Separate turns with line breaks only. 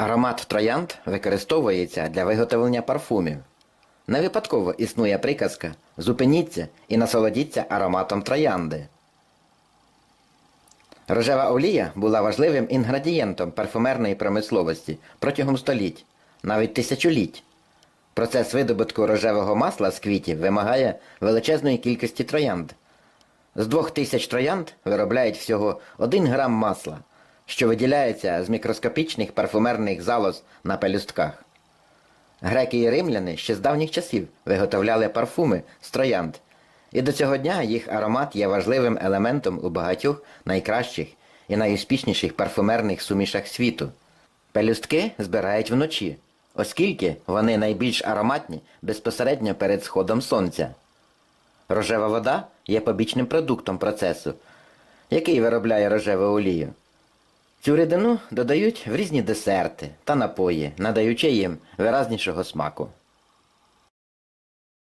Аромат троянд використовується для виготовлення парфумів. Не випадково існує приказка Зупиніться і насолодіться ароматом троянди. Рожева олія була важливим інгредієнтом парфумерної промисловості протягом століть, навіть тисячоліть. Процес видобутку рожевого масла з квітів вимагає величезної кількості троянд. З двох тисяч троянд виробляють всього 1 грам масла, що виділяється з мікроскопічних парфумерних залоз на пелюстках. Греки і римляни ще з давніх часів виготовляли парфуми з троянд, і до цього дня їх аромат є важливим елементом у багатьох найкращих і найуспішніших парфумерних сумішах світу. Пелюстки збирають вночі, оскільки вони найбільш ароматні безпосередньо перед сходом сонця. Рожева вода є побічним продуктом процесу, який виробляє рожеву олію. Цю рідину додають в різні десерти та напої, надаючи їм виразнішого смаку.